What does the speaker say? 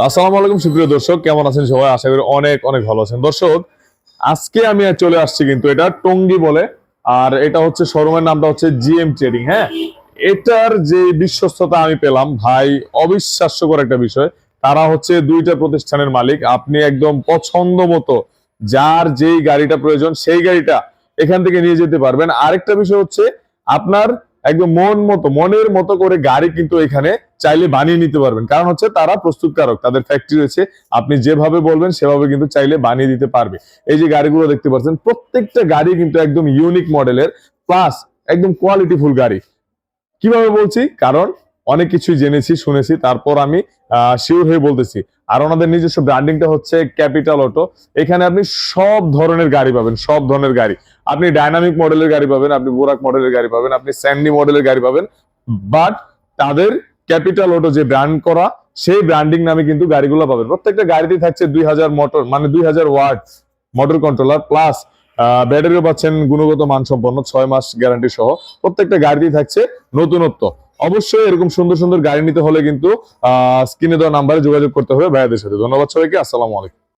আসসালামু আলাইকুম, সুপ্রিয় দর্শক, কেমন আছেন সবাই? আশা করি অনেক অনেক ভালো আছেন। দর্শক, আজকে আমি চলে আসছি কিন্তু এটা টঙ্গি বলে, আর এটা হচ্ছে শোরুমের নামটা হচ্ছে জিএম ট্রেডিং হ্যাঁ? এটার যে বিশ্বস্ততা আমি পেলাম, ভাই, অবিশ্বাস্যকর একটা বিষয়। তারা হচ্ছে দুইটা প্রতিষ্ঠানের মালিক। আপনি একদম পছন্দ মতো যার যেই গাড়িটা প্রয়োজন, সেই গাড়িটা এখান থেকে নিয়ে যেতে পারবেন। আরেকটা বিষয় হচ্ছে, আপনার একদম মন মতো, মনের মতো করে গাড়ি কিন্তু এখানে চাইলে বানিয়ে নিতে পারবেন। কারণ হচ্ছে তারা প্রস্তুতকারক, তাদের ফ্যাক্টরি রয়েছে। আপনি যেভাবে বলবেন, সেভাবে কিন্তু চাইলে বানিয়ে দিতে পারবে। এই যে গাড়িগুলো দেখতে পাচ্ছেন, প্রত্যেকটা গাড়ি কিন্তু একদম ইউনিক মডেলের প্লাস একদম কোয়ালিটিফুল গাড়ি। কীভাবে বলছি? কারণ অনেক কিছুই জেনেছি, শুনেছি, তারপর আমি শিওর হয়ে বলতেছি। আর ওনাদের নিজস্ব ব্র্যান্ডিংটা হচ্ছে ক্যাপিটাল অটো। এখানে আপনি সব ধরনের গাড়ি পাবেন, সব ধরনের গাড়ি। আপনি ডাইনামিক মডেলের গাড়ি পাবেন, আপনি বোরাক মডেলের গাড়ি পাবেন, আপনি স্যান্ডি মডেলের গাড়ি পাবেন, বাট তাদের ক্যাপিটাল অটো যে ব্র্যান্ড করা, সেই ব্র্যান্ডিং নামে কিন্তু গাড়িগুলো পাবেন। প্রত্যেকটা গাড়িতেই থাকছে দুই হাজার মোটর মানে দুই হাজার ওয়াট মোটর কন্ট্রোলার প্লাস ব্যাটারিও পাচ্ছেন গুণগত মানসম্পন্ন ছয় মাস গ্যারান্টি সহ। প্রত্যেকটা গাড়িতেই থাকছে নতুনত্ব। অবশ্যই এরকম সুন্দর সুন্দর গাড়ি নিতে হলে কিন্তু স্ক্রিনে দেওয়া নাম্বারে যোগাযোগ করতে হবে ভাইয়াদের সাথে। ধন্যবাদ সবাইকে, আসসালামু আলাইকুম।